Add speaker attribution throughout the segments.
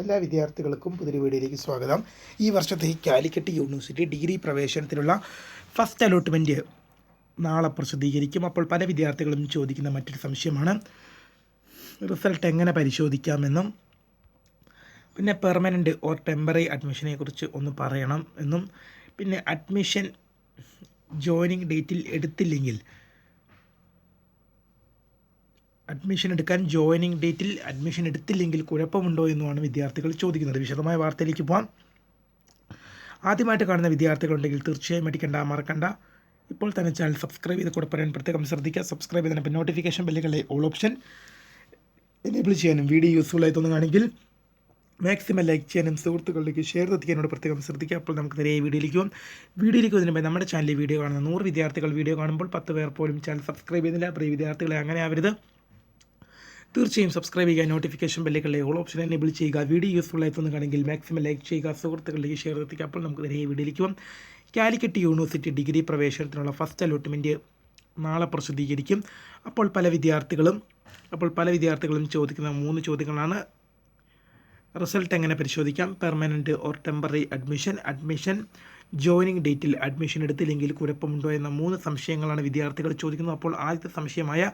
Speaker 1: എല്ലാ വിദ്യാർത്ഥികൾക്കും പുതിയ വീഡിയോയിലേക്ക് സ്വാഗതം. ഈ വർഷത്തെ കാലിക്കറ്റ് യൂണിവേഴ്സിറ്റി ഡിഗ്രി പ്രവേശനത്തിനുള്ള ഫസ്റ്റ് അലോട്ട്മെന്റ് നാളെ പ്രസിദ്ധീകരിക്കും. അപ്പോൾ പല വിദ്യാർത്ഥികളും ചോദിക്കുന്ന മറ്റൊരു സംശയമാണ്. റിസൾട്ട് എങ്ങനെ പരിശോധിക്കാമെന്നും പിന്നെ പെർമനന്റ് ഓർ ടെമ്പററി അഡ്മിഷനെ കുറിച്ച് ഒന്ന് പറയണം എന്നും പിന്നെ അഡ്മിഷൻ ജോയിനിങ് ഡേറ്റിൽ എടുത്തില്ലെങ്കിൽ അഡ്മിഷൻ എടുക്കാൻ ജോയിനിങ് ഡേറ്റിൽ അഡ്മിഷൻ എടുത്തില്ലെങ്കിൽ കുഴപ്പമുണ്ടോ എന്നുമാണ് വിദ്യാർത്ഥികൾ ചോദിക്കുന്നത്. വിശദമായ വാർത്തയിലേക്ക് പോകാം ആദ്യമായിട്ട് കാണുന്ന വിദ്യാർത്ഥികളുണ്ടെങ്കിൽ തീർച്ചയായും അടിക്കണ്ട മറക്കണ്ട. ഇപ്പോൾ തന്നെ ചാനൽ സബ്സ്ക്രൈബ് ചെയ്ത് കൂടെ പറയാൻ പ്രത്യേകം ശ്രദ്ധിക്കുക. സബ്സ്ക്രൈബ് ചെയ്തതിനൊപ്പം നോട്ടിഫിക്കേഷൻ ബെല്ലുകളെ ഓൾ ഓപ്ഷൻ എനേബിൾ ചെയ്യാനും വീഡിയോ യൂസ്ഫുൾ ആയി തോന്നുകയാണെങ്കിൽ മാക്സിമം ലൈക്ക് ചെയ്യാനും സുഹൃത്തുക്കളിലേക്ക് ഷെയർ എത്തിക്കാനോട് പ്രത്യേകം ശ്രദ്ധിക്കുക. അപ്പോൾ നമുക്ക് നേരെ വീഡിയോയിലേക്ക് പോകും വീഡിയോയിലേക്ക് വരുന്നതിന് നമ്മുടെ ചാനലിൽ വീഡിയോ കാണുന്ന നൂറ് വിദ്യാർത്ഥികൾ വീഡിയോ കാണുമ്പോൾ പത്ത് പേർ പോലും ചാനൽ സബ്സ്ക്രൈബ് ചെയ്യുന്നില്ല. പ്രിയ വിദ്യാർത്ഥികളെ അങ്ങനെ ആവരുത്. തീർച്ചയായും സബ്സ്ക്രൈബ് ചെയ്യുക നോട്ടിഫിക്കേഷൻ ബെല്ലുകളിലെ ഓൾ ഓപ്ഷൻ എനേബിൾ ചെയ്യുക. വീഡിയോ യൂസ്ഫുൾ ആയി തോന്നുകയാണെങ്കിൽ മാക്സിമം ലൈക്ക് ചെയ്യുക സുഹൃത്തുക്കളിലേക്ക് ഷെയർ എത്തിക്കുക അപ്പോൾ നമുക്ക് നേരെ വീഡിയോയിലേക്ക് കാലിക്കറ്റ് യൂണിവേഴ്സിറ്റി ഡിഗ്രി പ്രവേശനത്തിനുള്ള ഫസ്റ്റ് അലോട്ട്മെന്റ് നാളെ പ്രസിദ്ധീകരിക്കും. അപ്പോൾ പല വിദ്യാർത്ഥികളും അപ്പോൾ പല വിദ്യാർത്ഥികളും ചോദിക്കുന്ന മൂന്ന് ചോദ്യങ്ങളാണ്. റിസൾട്ട് എങ്ങനെ പരിശോധിക്കാം? Permanent or temporary admission admission joining ഡേറ്റിൽ admission എടുത്തില്ലെങ്കിൽ കുഴപ്പമുണ്ടോ എന്ന മൂന്ന് സംശയങ്ങളാണ് വിദ്യാർത്ഥികൾ ചോദിക്കുന്നത്. അപ്പോൾ ആദ്യത്തെ സംശയമായ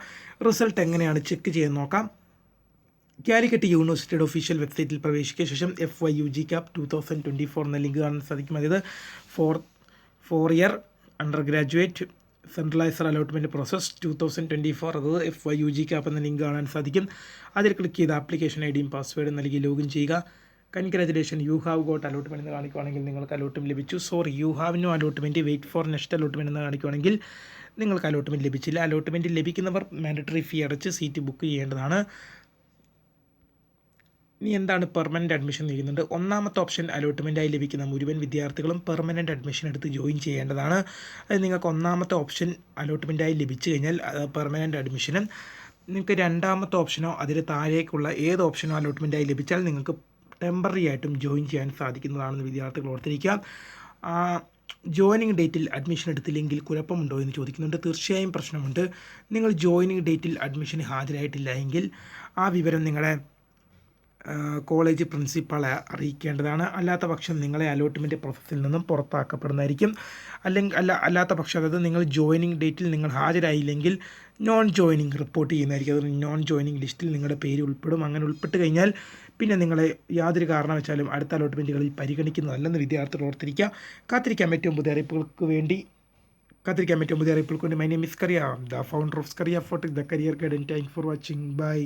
Speaker 1: റിസൾട്ട് എങ്ങനെയാണ് ചെക്ക് ചെയ്യാൻ നോക്കാം. കാലിക്കറ്റ് യൂണിവേഴ്സിറ്റിയുടെ ഒഫീഷ്യൽ വെബ്സൈറ്റിൽ പ്രവേശിക്കുക ശേഷം F Y U G cap two thousand twenty four എന്ന ലിങ്ക് കാണാൻ സാധിക്കും അതായത് four four year undergraduate centraliser allotment process two thousand twenty four അത് F Y U G cap എന്ന ലിങ്ക് കാണാൻ സാധിക്കും. അതിൽ ക്ലിക്ക് ചെയ്ത് ആപ്ലിക്കേഷൻ ഐ ഡിയും പാസ്വേഡും നൽകി ലോഗിൻ ചെയ്യുക. Congratulation you have got allotment എന്ന് കാണിക്കുവാണെങ്കിൽ നിങ്ങൾക്ക് അലോട്ട്മെന്റ് ലഭിച്ചു. Sorry you have no allotment wait for next allotment എന്ന് കാണിക്കുവാണെങ്കിൽ നിങ്ങൾക്ക് അലോട്ട്മെന്റ് ലഭിച്ചില്ല. അലോട്ട്മെന്റ് ലഭിക്കുന്നവർ മാൻഡറ്ററി ഫീ അടച്ച് സീറ്റ് ബുക്ക് ചെയ്യേണ്ടതാണ്. ഇനി എന്താണ് പെർമനന്റ് അഡ്മിഷൻ നൽകുന്നുണ്ട് ഒന്നാമത്തെ ഓപ്ഷൻ അലോട്ട്മെന്റായി ലഭിക്കുന്ന മുഴുവൻ വിദ്യാർത്ഥികളും പെർമനന്റ് അഡ്മിഷൻ എടുത്ത് ജോയിൻ ചെയ്യേണ്ടതാണ്. അത് നിങ്ങൾക്ക് ഒന്നാമത്തെ ഓപ്ഷൻ അലോട്ട്മെന്റായി ലഭിച്ചു കഴിഞ്ഞാൽ പെർമനന്റ് അഡ്മിഷനും നിങ്ങൾക്ക് രണ്ടാമത്തെ ഓപ്ഷനോ അതിൽ താഴേക്കുള്ള ഏത് ഓപ്ഷനോ അലോട്ട്മെന്റായി ലഭിച്ചാൽ നിങ്ങൾക്ക് ടെമ്പററി ആയിട്ടും ജോയിൻ ചെയ്യാൻ സാധിക്കുന്നതാണെന്ന് വിദ്യാർത്ഥികൾ ഓർത്തിരിക്കുക. ജോയിനിങ് ഡേറ്റിൽ അഡ്മിഷൻ എടുത്തില്ലെങ്കിൽ കുഴപ്പമുണ്ടോ എന്ന് ചോദിക്കുന്നുണ്ട്. തീർച്ചയായും പ്രശ്നമുണ്ട്. നിങ്ങൾ ജോയിനിങ് ഡേറ്റിൽ അഡ്മിഷന് ഹാജരായിട്ടില്ല എങ്കിൽ ആ വിവരം നിങ്ങളെ കോളേജ് പ്രിൻസിപ്പാളെ അറിയിക്കേണ്ടതാണ്. അല്ലാത്ത പക്ഷം നിങ്ങളെ അലോട്ട്മെന്റ് പ്രോസസ്സിൽ നിന്നും പുറത്താക്കപ്പെടുന്നതായിരിക്കും. അല്ലെങ്കിൽ അല്ല അല്ലാത്ത പക്ഷം അതായത് നിങ്ങൾ ജോയിനിങ് ഡേറ്റിൽ നിങ്ങൾ ഹാജരായില്ലെങ്കിൽ നോൺ ജോയിനിങ് റിപ്പോർട്ട് ചെയ്യുന്നതായിരിക്കും. അത് നോൺ ജോയിനിങ് ലിസ്റ്റിൽ നിങ്ങളുടെ പേര് ഉൾപ്പെടും. അങ്ങനെ ഉൾപ്പെട്ട് കഴിഞ്ഞാൽ പിന്നെ നിങ്ങളെ യാതൊരു കാരണവശാലും അടുത്ത അലോട്ട്മെന്റുകളിൽ പരിഗണിക്കുന്നതല്ലെന്ന് വിദ്യാർത്ഥികൾ ഓർത്തിരിക്കുക. കാത്തിരിക്കാൻ പറ്റും പുതിയ അറിയിപ്പുകൾക്ക് വേണ്ടി കാത്തിരിക്കാൻ പറ്റും പുതിയ അറിയിപ്പുകൾക്ക് വേണ്ടി my name is Kariya the founder of Scaria fort the career guide and thank for watching bye